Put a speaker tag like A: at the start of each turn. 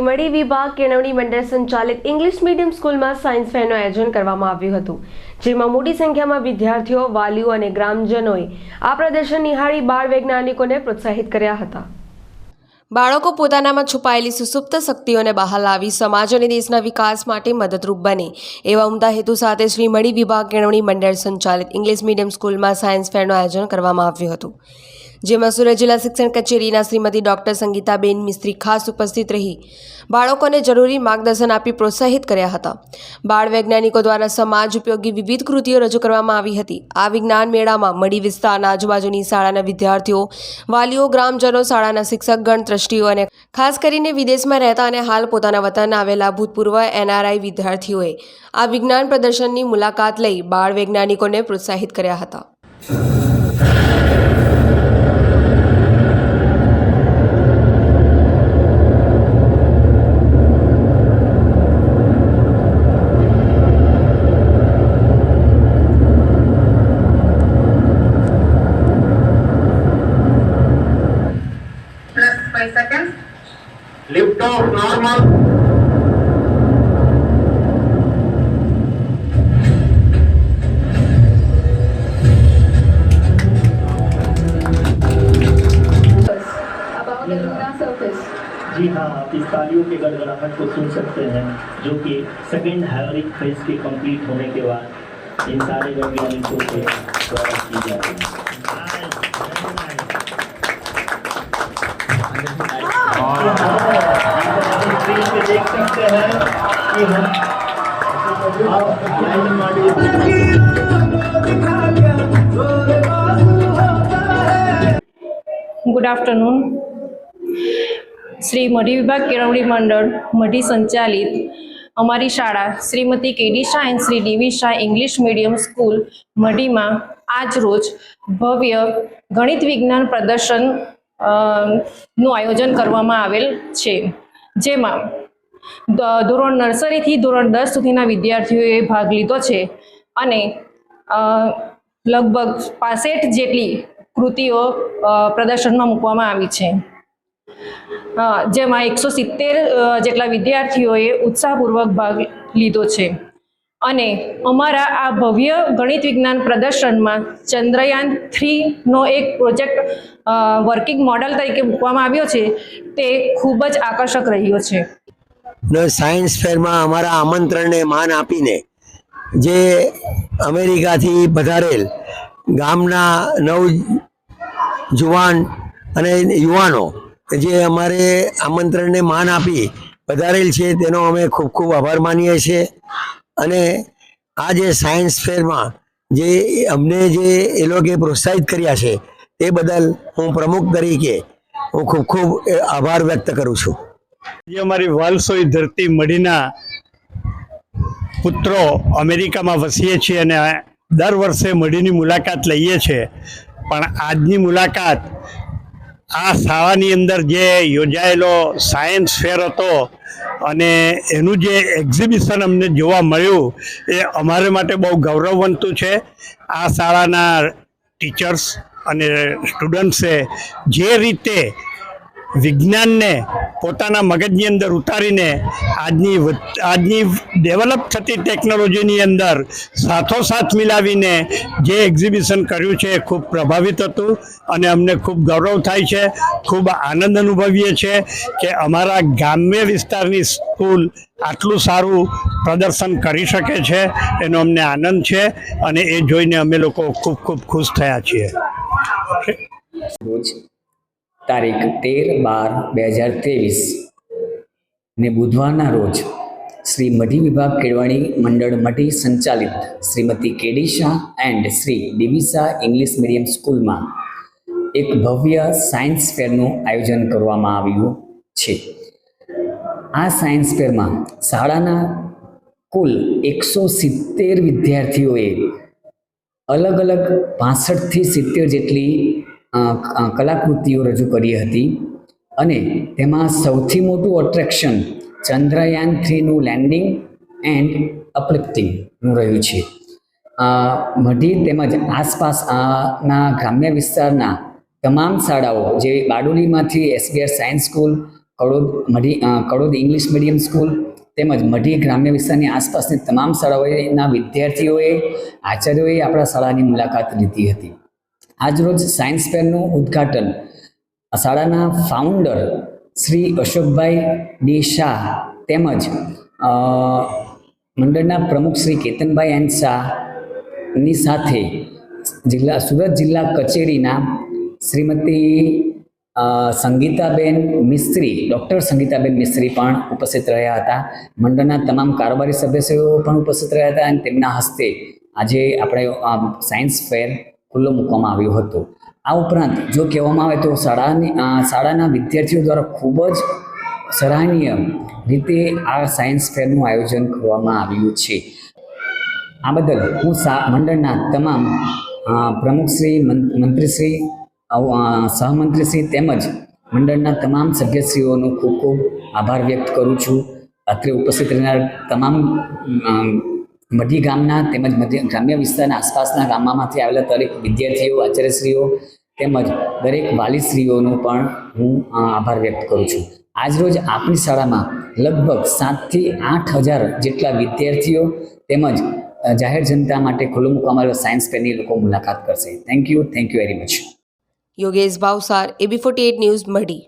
A: મળી વિભાગ કેળવણી મંડળ સંચાલિત ઇંગ્લિશ મીડિયમ સ્કૂલમાં સાયન્સ ફેરનું આયોજન કરવામાં આવ્યું હતું, જેમાં મોટી સંખ્યામાં વિદ્યાર્થીઓ, વાલીઓ અને ગ્રામજનોએ આ પ્રદર્શન નિહાળી બાળ વૈજ્ઞાનિકોને પ્રોત્સાહિત કર્યા હતા. બાળકો પોતાનામાં છુપાયેલી સુસુપ્ત શક્તિઓને બહાર લાવી સમાજ અને દેશના વિકાસ માટે મદદરૂપ બને, એવા ઉમદા હેતુ સાથે શ્રી મળી વિભાગ કેળવણી મંડળ સંચાલિત ઇંગ્લિશ મીડિયમ સ્કૂલમાં સાયન્સ ફેરનું આયોજન કરવામાં આવ્યું હતું. જેમાં સુરત જિલ્લા શિક્ષણ કચેરીના શ્રીમતી ડોક્ટર સંગીતાબેન મિસ્ત્રી ખાસ ઉપસ્થિત રહી. બાળકોને જરૂરી માર્ગદર્શન આપી પ્રોત્સાહિત કર્યા હતા. બાળ વૈજ્ઞાનિકો દ્વારા સમાજ ઉપયોગી વિવિધ કૃતિઓ રજૂ કરવામાં આવી હતી. આ વિજ્ઞાન મેળામાં મડી વિસ્તારના આજુબાજુની શાળાના વિદ્યાર્થીઓ, વાલીઓ, ગ્રામજનો, શાળાના શિક્ષકગણ, ટ્રસ્ટીઓ અને ખાસ કરીને વિદેશમાં રહેતા અને હાલ પોતાના વતન આવેલા ભૂતપૂર્વ એનઆરઆઈ વિદ્યાર્થીઓએ આ વિજ્ઞાન પ્રદર્શનની મુલાકાત લઈ બાળ વૈજ્ઞાનિકોને પ્રોત્સાહિત કર્યા હતા.
B: Lift off normal.
C: about the lunar surface.
D: जी हाँ आप इस तालियों के गड़गड़ाहट को सुन सकते हैं जो कि सेकेंड हाइवरिक फ़ेज़ के कंप्लीट होने के बाद इन सारे वैज्ञानिकों के द्वारा की जा रही है
E: ગુડ આફ્ટરનૂન. શ્રી મઢી વિભાગ કેળવણી મંડળ, મઢી સંચાલિત અમારી શાળા Shrimati K D Shah and Shri D V Shah English medium school મઢીમાં આજ રોજ ભવ્ય ગણિત વિજ્ઞાન પ્રદર્શનનું આયોજન કરવામાં આવેલ છે. જેમાં ધોરણ નર્સરીથી ધોરણ દસ સુધીના વિદ્યાર્થીઓએ ભાગ લીધો છે. અને લગભગ પાસઠ જેટલી કૃતિઓ પ્રદર્શનમાં મૂકવામાં આવી છે. જેમાં એકસો સિત્તેર જેટલા વિદ્યાર્થીઓએ ઉત્સાહપૂર્વક ભાગ લીધો છે. અને અમારા આ ભવ્ય ગણિત વિજ્ઞાન પ્રદર્શનમાં ચંદ્રયાન થ્રીનો એક પ્રોજેક્ટ વર્કિંગ મોડલ તરીકે મૂકવામાં આવ્યો છે. તે ખૂબ જ આકર્ષક રહ્યો છે.
F: સાયન્સ ફેરમાં અમારા આમંત્રણને માન આપીને જે અમેરિકાથી પધારેલ ગામના નવ જુવાન અને યુવાનો જે અમારે આમંત્રણને માન આપી પધારેલ છે, તેનો અમે ખૂબ ખૂબ આભાર માનીએ છીએ. અને આ જે સાયન્સ ફેરમાં જે અમને જે એ લોકોએ પ્રોત્સાહિત કર્યા છે, તે બદલ હું પ્રમુખ તરીકે હું ખૂબ ખૂબ આભાર વ્યક્ત કરું છું.
B: જે અમારી વાલસોઈ ધરતી મઢીના પુત્રો અમેરિકામાં વસીએ છીએ અને દર વર્ષે મઢીની મુલાકાત લઈએ છીએ. પણ આજની મુલાકાત આ શાળાની અંદર જે યોજાયેલો સાયન્સ ફેર હતો અને એનું જે એક્ઝિબિશન અમને જોવા મળ્યું એ અમારે માટે બહુ ગૌરવવંતું છે. આ શાળાના ટીચર્સ અને સ્ટુડન્ટ્સે જે રીતે વિજ્ઞાનને પોતાના મગજની અંદર ઉતારીને આજની આજની ડેવલપ થતી ટેકનોલોજીની અંદર સાથોસાથ મિલાવીને જે એક્ઝિબિશન કર્યું છે એ ખૂબ પ્રભાવિત હતું અને અમને ખૂબ ગૌરવ થાય છે ખૂબ આનંદ અનુભવીએ છીએ કે અમારા ગ્રામ્ય વિસ્તારની સ્કૂલ આટલું સારું પ્રદર્શન કરી શકે છે એનો અમને આનંદ છે અને એ જોઈને અમે લોકો ખૂબ ખૂબ ખુશ થયા છીએ.
G: રોજ તારીખ તેર બાર બે હજાર ત્રેવીસ. ને બુધવારના રોજ શ્રી મઢી વિભાગ કેળવણી મંડળ મઢી સંચાલિત Shrimati K D Shah and Shri D V English medium સ્કૂલમાં એક ભવ્ય સાયન્સ ફેરનું આયોજન કરવામાં આવ્યું છે. આ સાયન્સ ફેરમાં શાળાના કુલ એકસો સિત્તેર વિદ્યાર્થીઓએ અલગ અલગ પાસઠથી સિત્તેર જેટલી કલાકૃતિઓ રજૂ કરી હતી અને તેમાં સૌથી મોટું અટ્રેક્શન ચંદ્રયાન થ્રીનું લેન્ડિંગ એન્ડ અપલિફ્ટિંગનું રહ્યું છે. મઢી તેમજ આસપાસના ગ્રામ્ય વિસ્તારના તમામ શાળાઓ જે બારડોલીમાંથી SBR science school Kadod Madhi Kadod English medium school તેમજ મઢી ગ્રામ્ય વિસ્તારની આસપાસની તમામ શાળાઓના વિદ્યાર્થીઓએ, આચાર્યોએ આપણા શાળાની મુલાકાત લીધી હતી. આજરોજ સાયન્સ ફેરનું ઉદ્ઘાટન. શાળાના ફાઉન્ડર શ્રી અશોકભાઈ ડી શાહ તેમજ મંડળના પ્રમુખ શ્રી કેતનભાઈ એન શાહની સાથે જિલ્લા, સુરત જિલ્લા કચેરીના શ્રીમતી સંગીતાબેન મિસ્ત્રી, ડૉક્ટર સંગીતાબેન મિસ્ત્રી પણ ઉપસ્થિત રહ્યા હતા. મંડળના તમામ કારોબારી સદસ્યો પણ ઉપસ્થિત રહ્યા હતા અને તેમના હસ્તે આજે આપણે સાયન્સ ફેર ખુલ્લો મૂકવામાં આવ્યો હતો. આ ઉપરાંત જો કહેવામાં આવે તો શાળાની શાળાના વિદ્યાર્થીઓ દ્વારા ખૂબ જ સરાહનીય રીતે આ સાયન્સ ફેરનું આયોજન કરવામાં આવ્યું છે. આ બદલ હું મંડળના તમામ પ્રમુખશ્રી મંત્રીશ્રી સહમંત્રીશ્રી તેમજ મંડળના તમામ સભ્યશ્રીઓનો ખૂબ ખૂબ આભાર વ્યક્ત કરું છું. અત્રે ઉપસ્થિત રહેનાર તમામ મઢી ગામના તેમજ મધ્ય ગ્રામ્ય વિસ્તારના આસપાસના ગામમાંથી આવેલા દરેક વિદ્યાર્થીઓ, આચાર્યશ્રીઓ તેમજ દરેક વાલીશ્રીઓનો પણ હું આભાર વ્યક્ત કરું છું. આજરોજ આપણી શાળામાં લગભગ સાતથી આઠ હજાર જેટલા વિદ્યાર્થીઓ તેમજ જાહેર જનતા માટે ખુલ્લું મૂકવામાં આવેલો સાયન્સ ફેરની લોકો મુલાકાત કરશે. Thank you thank you very much
A: Yogesh Bhavsar AB forty news Madhi.